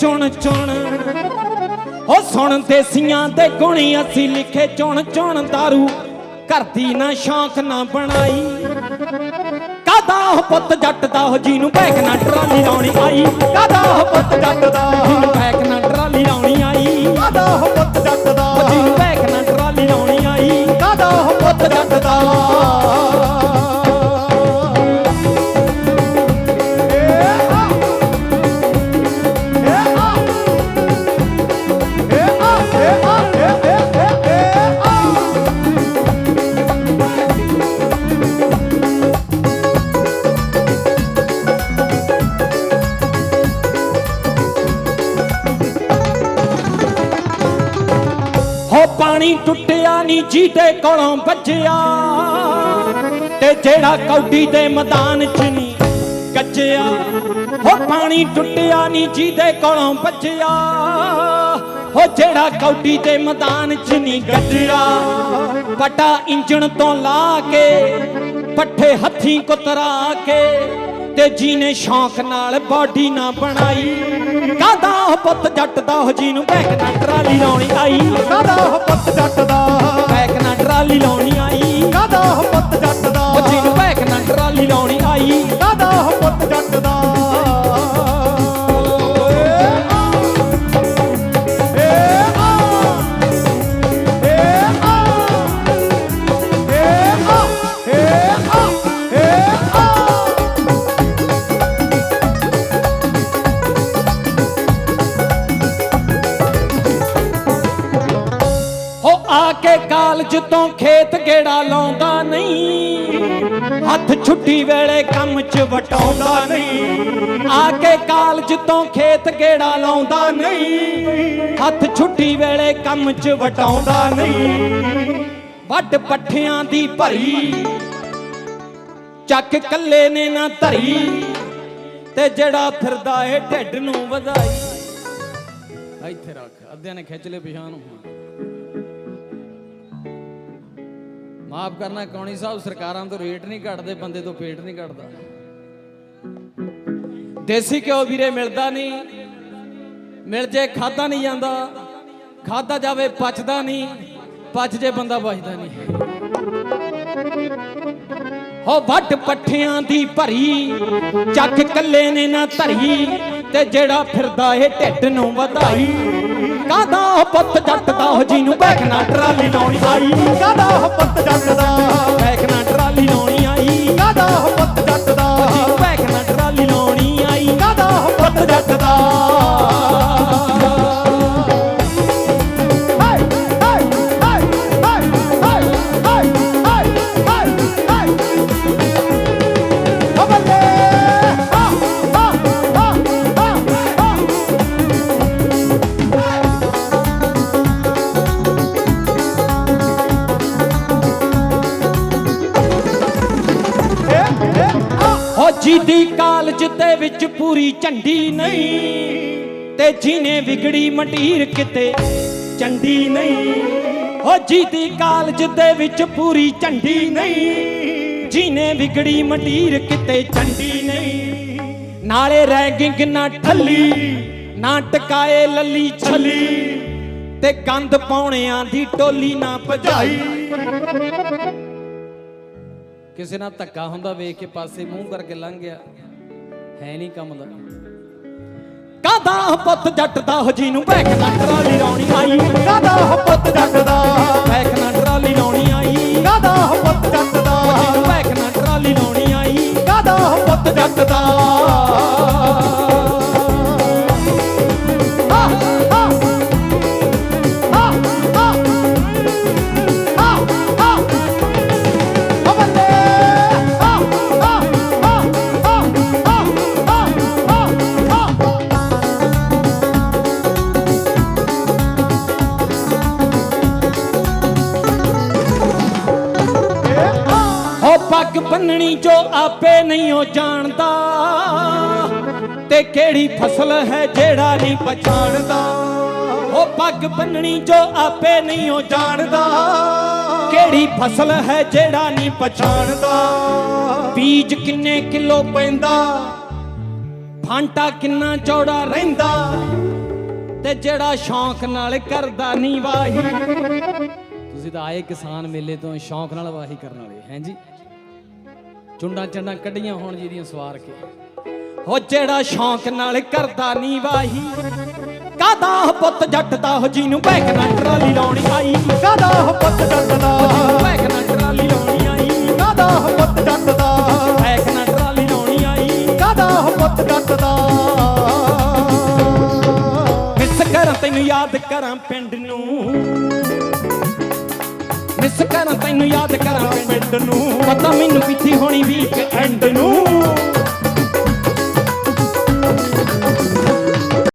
ਚੁਣ ਚੁਣ। ਉਹ ਸੁਣ ਦੇਸੀਆਂ ਦੇ ਗੁਣੀ ਅਸੀਂ ਲਿਖੇ, ਚੁਣ ਚੁਣ दारू ਕਰਦੀ ਨਾ ਸ਼ੌਂਕ ਨਾ ਬਣਾਈ। ਕਾਦਾ ਉਹ ਪੁੱਤ ਜੱਟ ਦਾ ਉਹ ਜੀ ਨੂੰ ਬੈਕ ਨਾ ਟਰਾਲੀ ਲਾਉਣੀ ਆਈ। ਕਾਦਾ ਉਹ ਪੁੱਤ ਜੱਟ ਦਾ ਜੀ ਬੈਕ ਨਾ ਟਰਾਲੀ ਲਾਉਣੀ ਆਈ। ਕਾਦਾ ਉਹ ਪੁੱਤ ਜੱਟ ਦਾ ਉਹ ਬੈਕ ਨਾ ਟਰਾਲੀ ਲਾਉਣੀ ਆਈ। ਕਾਦਾ ਉਹ ਹੋ ਪਾਣੀ ਟੁੱਟਿਆ ਨਹੀਂ ਜੀਤੇ ਕੋਲੋਂ ਵੱਜਿਆ। ਤੇ ਜਿਹੜਾ ਕੌਡੀ ਦੇ ਮੈਦਾਨ 'ਚ ਨਹੀਂ ਗੱਜਿਆ ਹੋ ਪਾਣੀ ਟੁੱਟਿਆ ਨਹੀਂ ਜੀਤੇ ਕੋਲੋਂ ਵੱਜਿਆ। ਹੋ ਜਿਹੜਾ ਕੌਡੀ ਦੇ ਮੈਦਾਨ 'ਚ ਨਹੀਂ ਗੱਜਿਆ, ਪਟਾ ਇੰਜਣ ਤੋਂ ਲਾ ਕੇ, ਪੱਠੇ ਹੱਥੀਂ ਕੁਤਰਾ ਕੇ, ਤੇ ਜੀ ਨੇ ਸ਼ੌਂਕ ਨਾਲ ਬਾਡੀ ਨਾ ਬਣਾਈ। ਕਾਦਾ ਉਹ ਪੁੱਤ ਜੱਟ ਦਾ ਉਹ ਜੀ ਨੂੰ ਬੈਕ ਨਾ ਟਰਾਲੀ ਲਾਉਣੀ ਆਈ। ਕਾਦਾ ਉਹ ਪੁੱਤ ਜੱਟ ਦਾ ਬੈਕ ਨਾ ਟਰਾਲੀ ਲਾਉਣੀ ਆਈ। ਕਾਦਾ ਉਹ ਪੁੱਤ ਜੱਟ ਦਾ ਉਹ ਜੀ ਨੂੰ ਬੈਕ ਨਾ ਟਰਾਲੀ ਲਾਉਣੀ ਆਈ। ਆ ਕੇ ਕਾਲਜ ਤੋਂ ਖੇਤ ਗੇੜਾ ਲਾਉਂਦਾ ਨਹੀਂ। ਹੱਥ ਛੁੱਟੀ ਵੇਲੇ ਕੰਮ 'ਚ ਵਟਾਉਂਦਾ ਨਹੀਂ। ਆ ਕੇ ਕਾਲਜ ਤੋਂ ਖੇਤ ਗੇੜਾ ਲਾਉਂਦਾ ਨਹੀਂ। ਹੱਥ ਛੁੱਟੀ ਵੇਲੇ ਕੰਮ 'ਚ ਵਟਾਉਂਦਾ ਨਹੀਂ। ਵੱਡ ਪੱਠਿਆਂ ਦੀ ਭਰੀ, ਚੱਕ ਕੱਲੇ ਨੇ ਨਾ ਧਰੀ। ਤੇ ਜਿਹੜਾ ਫਿਰਦਾ ਏ ਢਿੱਡ ਨੂੰ ਵਧਾਈ। ਇੱਥੇ ਰੱਖ, ਅੱਧਿਆਂ ਨੇ ਖਿੱਚ ਲਏ ਪਿਛਾਂ ਨੂੰ ਮਾਫ ਕਰਨਾ, ਕੌਣੀ ਸਾਹਿਬ, ਸਰਕਾਰਾਂ ਤੋਂ ਰੇਟ ਨਹੀਂ ਘਟਦੇ, ਬੰਦੇ ਤੋਂ ਪੇਟ ਨਹੀਂ ਘਟਦਾ। ਦੇਸੀ ਘਿਓ ਵੀਰੇ ਮਿਲਦਾ ਨਹੀਂ, ਮਿਲ ਜੇ ਖਾਦਾ ਨਹੀਂ ਜਾਂਦਾ ਖਾਦਾ ਜਾਵੇ ਪਚਦਾ ਨਹੀਂ, ਪਚ ਜੇ ਬੰਦਾ ਬਚਦਾ ਨਹੀਂ। ਹੋ ਵੱਟ ਪੱਠਿਆਂ ਦੀ ਭਰੀ, ਚੱਕ ਕੱਲੇ ਨੇ ਨਾ ਧਰੀ, ਤੇ ਜਿਹੜਾ ਫਿਰਦਾ ਏ ਢਿੱਡ ਨੂੰ ਵਧਾਈ। ਕਾਦਾ ਉਹ ਪੁੱਤ ਜੱਟ ਦਾ, ਉਹ ਜੀ ਨੂੰ ਟਰਾਲੀ ਲਾਉਣੀ ਆਈ। ਕਾਦਾ ਉਹ ਪੁੱਤ ਜੱਟ ਦਾ। ਹੋ ਕਾਲਜ ਦੇ ਵਿੱਚ ਪੂਰੀ ਝੰਡੀ ਨਹੀਂ ਤੇ ਜਿਹਨੇ ਵਿਗੜੀ ਮਟੀਰ ਕਿਤੇ ਚੰਡੀ ਨਹੀਂ। ਹੋ ਜੀਦੀ ਕਾਲਜ ਦੇ ਵਿੱਚ ਪੂਰੀ ਝੰਡੀ ਨਹੀਂ, ਜਿਹਨੇ ਵਿਗੜੀ ਮੰਡੀਰ ਕਿਤੇ ਚੰਡੀ ਨਹੀਂ। ਨਾਲੇ ਰੈਗਿੰਗ ਨਾ ਠੱਲੀ, ਨਾ ਟਕਾਏ ਲੱਲੀ ਛੱਲੀ ਤੇ ਗੰਦ ਪਾਉਣਿਆਂ ਦੀ ਟੋਲੀ ਨਾ ਭਜਾਈ। ਕਿਸੇ ਨਾਲ ਧੱਕਾ ਹੁੰਦਾ ਵੇਖ ਕੇ ਪਾਸੇ ਮੂੰਹ ਕਰਕੇ ਲੰਘ ਗਿਆ। ਹੈ ਨਹੀਂ ਕੰਮ ਦਾ। ਕਾਦਾ ਪੁੱਤ ਜੱਟ ਦਾ ਹੋ ਜੀ ਨੂੰ ਬੈਕ ਨਾ ਟਰਾਲੀ ਲਾਉਣੀ ਆਈ। ਕਾਦਾ ਪੁੱਤ ਜੱਟ ਦਾ ਬੈਕ ਨਾ ਟਰਾਲੀ ਲਾਉਣੀ ਆਈ। ਕਾਦਾ ਪੁੱਤ ਜੱਟ ਪੱਗ ਜੋ ਆਪੇ ਨਹੀਂ ਉਹ ਜਾਣਦਾ। ਤੇ ਕਿਹੜੀ ਫਸਲ ਹੈ ਜਿਹੜਾ ਨਹੀਂ ਪਛਾਣਦਾ? ਹੋ ਪੱਗ ਬੰਨਣੀ ਜੋ ਆਪੇ ਨਹੀਂ ਉਹ ਜਾਣਦਾ। ਕਿਹੜੀ ਫਸਲ ਹੈ ਜਿਹੜਾ ਨਹੀਂ ਪਛਾਣਦਾ? ਬੀਜ ਕਿੰਨੇ ਕਿਲੋ ਪੈਂਦਾ? ਫਾਂਟਾ ਕਿੰਨਾ ਚੌੜਾ ਰਹਿੰਦਾ? ਤੇ ਜਿਹੜਾ ਸ਼ੌਂਕ ਨਾਲ ਕਰਦਾ ਨਹੀਂ ਵਾਹੀ। ਤੁਸੀਂ ਤਾਂ ਆਏ ਕਿਸਾਨ ਮੇਲੇ ਤੋਂ, ਸ਼ੌਂਕ ਨਾਲ ਵਾਹੀ ਕਰਨ ਵਾਲੇ, ਹੈਂ ਜੀ? ਚੁੰਡਾਂ ਚੰਡਾਂ ਕੱਢੀਆਂ ਹੋਣ ਜੀ ਦੀਆਂ ਸਵਾਰ ਕੇ। ਹੋ ਜਿਹੜਾ ਸ਼ੌਂਕ ਨਾਲ ਕਰਦਾ ਨੀ ਵਾਹੀ ਕਾਦਾ ਪੁੱਤ ਜੱਟ ਦਾ ਹੋ ਜਿਹਨੂੰ ਬੈਕ ਨਾਲ ਟਰਾਲੀ ਲਾਉਣੀ ਆਈ? ਕਾਦਾ ਪੁੱਤ ਜੱਟ ਦਾ ਬੈਕ ਨਾਲ ਟਰਾਲੀ ਲਾਉਣੀ ਆਈ? ਕਾਦਾ ਪੁੱਤ ਜੱਟ ਦਾ ਬੈਕ ਨਾਲ ਟਰਾਲੀ ਲਾਉਣੀ ਆਈ? ਕਾਦਾ ਪੁੱਤ ਜੱਟ ਦਾ ਮਿਸ ਕਰਾਂ, ਤੈਨੂੰ ਯਾਦ ਕਰਾਂ ਪਿੰਡ ਮਿਸ ਕਰਾਂ ਤੈਨੂੰ ਯਾਦ ਕਰਾਂ ਪਿੰਡ ਨੂੰ। ਪਤਾ ਮੈਨੂੰ ਕਿੱਥੇ ਹੋਣੀ ਵੀਕ ਐਂਡ ਨੂੰ।